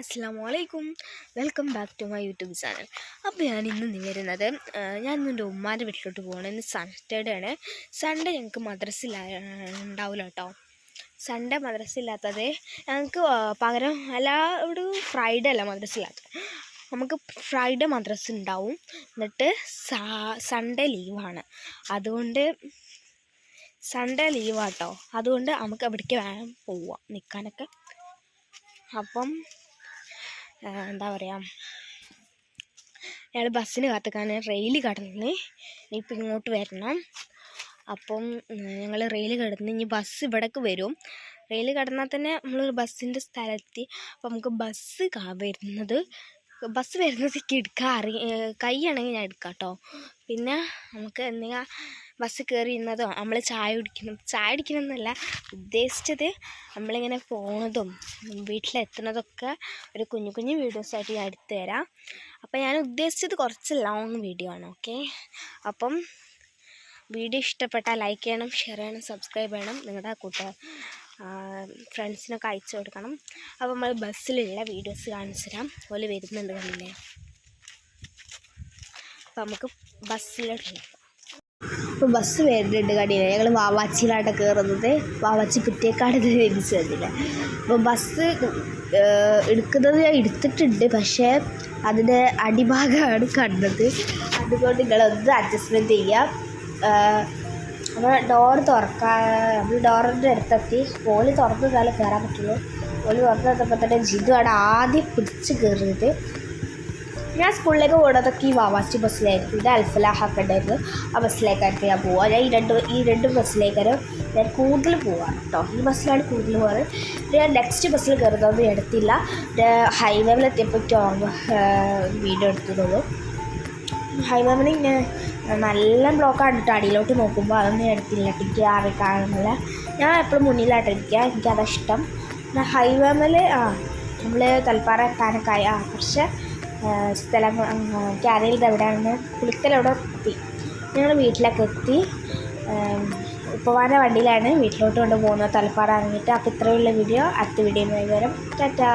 അസ്സാം അലൈക്കും welcome back to my YouTube channel. അപ്പോൾ ഞാൻ ഇന്ന് വരുന്നത് ഞാൻ എന്റെ ഉമ്മാന്റെ വീട്ടിലോട്ട് പോകണം ഇന്ന് സൺഡേ ആണ്. സൺഡേ ഞങ്ങൾക്ക് മദ്രസ്സിലുണ്ടാവില്ല കേട്ടോ. സൺഡേ മദ്രസ ഇല്ലാത്തത് ഞങ്ങൾക്ക് പകരം എല്ലാ ഒരു ഫ്രൈഡേ അല്ല മദ്രസ ഇല്ലാത്തത് നമുക്ക് ഫ്രൈഡേ മദ്രസ് ഉണ്ടാവും. എന്നിട്ട് സൺഡേ ലീവാണ്. അതുകൊണ്ട് സൺഡേ ലീവാട്ടോ അതുകൊണ്ട് നമുക്ക് അവിടേക്ക് വേണം പോവാം നിൽക്കാനൊക്കെ. അപ്പം എന്താ പറയുക ഞങ്ങൾ ബസ്സിന് കാത്തുക്കാണ്. റെയിൽ കടന്ന് ഇനിയിപ്പോൾ ഇങ്ങോട്ട് വരണം. അപ്പം ഞങ്ങൾ റെയിൽ കടന്ന് ഇനി ബസ് ഇവിടേക്ക് വരും. റെയിൽ കടന്നാൽ തന്നെ നമ്മൾ ബസ്സിന്റെ സ്ഥലത്തി അപ്പം നമുക്ക് ബസ് കാ വരുന്നത് ബസ് വരുന്നത് എനിക്ക് എടുക്കാൻ അറി കൈയാണെങ്കിൽ ഞാൻ എടുക്കാം കേട്ടോ പിന്നെ നമുക്ക് എന്തെങ്കിലും ബസ് കയറി ഇരുന്നതോ നമ്മൾ ചായ കുടിക്കണം. ചായ കുടിക്കണമെന്നല്ല ഉദ്ദേശിച്ചത് നമ്മളിങ്ങനെ പോണതും വീട്ടിലെത്തുന്നതൊക്കെ ഒരു കുഞ്ഞു കുഞ്ഞു വീഡിയോസായിട്ട് ഞാൻ എടുത്തു തരാം. അപ്പം ഞാൻ ഉദ്ദേശിച്ചത് കുറച്ച് ലോങ് വീഡിയോ ആണ് ഓക്കെ അപ്പം വീഡിയോ ഇഷ്ടപ്പെട്ടാൽ ലൈക്ക് ചെയ്യണം ഷെയർ ചെയ്യണം സബ്സ്ക്രൈബ് ചെയ്യണം. നിങ്ങളുടെ കൂട്ടുകാർ ഫ്രണ്ട്സിനൊക്കെ അയച്ചു കൊടുക്കണം. അപ്പോൾ നമ്മൾ ബസ്സിലുള്ള വീഡിയോസ് കാണിച്ചു തരാം. പോലെ വരുന്നുണ്ട് കണ്ടില്ലേ? അപ്പോൾ നമുക്ക് ബസ്സിലോട്ട് ഇപ്പോൾ ബസ് വരുന്നുണ്ട് കടയിൽ ഞങ്ങൾ വാവാച്ചിയിലാണ് കയറുന്നത് വാവാച്ചി കുറ്റിയേക്കാട് തിരിച്ചു വന്നില്ല. അപ്പോൾ ബസ് എടുക്കുന്നത് ഞാൻ എടുത്തിട്ടുണ്ട്. പക്ഷേ അതിന്റെ അടിഭാഗമാണ് കണ്ടത്. അതുകൊണ്ട് നിങ്ങളൊന്ന് അഡ്ജസ്റ്റ്മെന്റ് ചെയ്യാം. നമ്മൾ ഡോർ തുറക്കാൻ നമ്മൾ ഡോറിന്റെ അടുത്തെത്തി. പോളി തുറന്നതാലേ കയറാൻ പറ്റുള്ളൂ. പോളി തുറന്നപ്പോൾ തന്നെ ജിതു ആണ് ആദ്യം പിടിച്ച് കയറിയത്. ഞാൻ സ്കൂളിലേക്ക് പോകുന്നതൊക്കെ ഈ വാവാച്ചി ബസ്സിലായിരുന്നു ഇത് ഉണ്ടായിരുന്നു ആ ബസ്സിലേക്കായിട്ട് ഞാൻ പോവുക ഞാൻ ഈ രണ്ട് ഈ രണ്ട് ബസ്സിലേക്കാണ് ഞാൻ കൂടുതൽ പോവാണ് കേട്ടോ ഈ ബസ്സിലാണ് കൂടുതൽ പോകാറ് ഞാൻ നെക്സ്റ്റ് ബസ്സിൽ കയറുന്നതൊന്നും എടുത്തില്ല. എടുത്തില്ല ഹൈവേയിലെത്തിയപ്പോൾ വീഡിയോ എടുത്തിട്ടുള്ളൂ. ഹൈവേമിൽ ഇങ്ങനെ നല്ല ബ്ലോക്കാണ് കേട്ടോ അടിയിലോട്ട് നോക്കുമ്പോൾ അതൊന്നും ഞാൻ എടുത്തില്ല. എനിക്ക് ആരെ കാണുന്നില്ല. ഞാൻ എപ്പോഴും മുന്നിലായിട്ട് ഇരിക്കുക എനിക്കതാ ഇഷ്ടം. ഹൈവേമിൽ ആ നമ്മൾ തൽപ്പാറ എത്താനൊക്കെ ആയി. ആ കുറച്ച് സ്ഥലം എനിക്ക് അറിയില്ല എവിടെയാണെന്ന് പുളിക്കൽ അവിടെ എത്തി. ഞങ്ങൾ വീട്ടിലൊക്കെ എത്തി. ഉപ്പവാന വണ്ടിയിലാണ് വീട്ടിലോട്ട് കൊണ്ട് പോകുന്നത്. തലപ്പാറ ഇറങ്ങിയിട്ട്. അപ്പോൾ ഇത്രയുള്ള വീഡിയോ. അടുത്ത വീഡിയോ വൈകുന്നേരം ടാറ്റാ.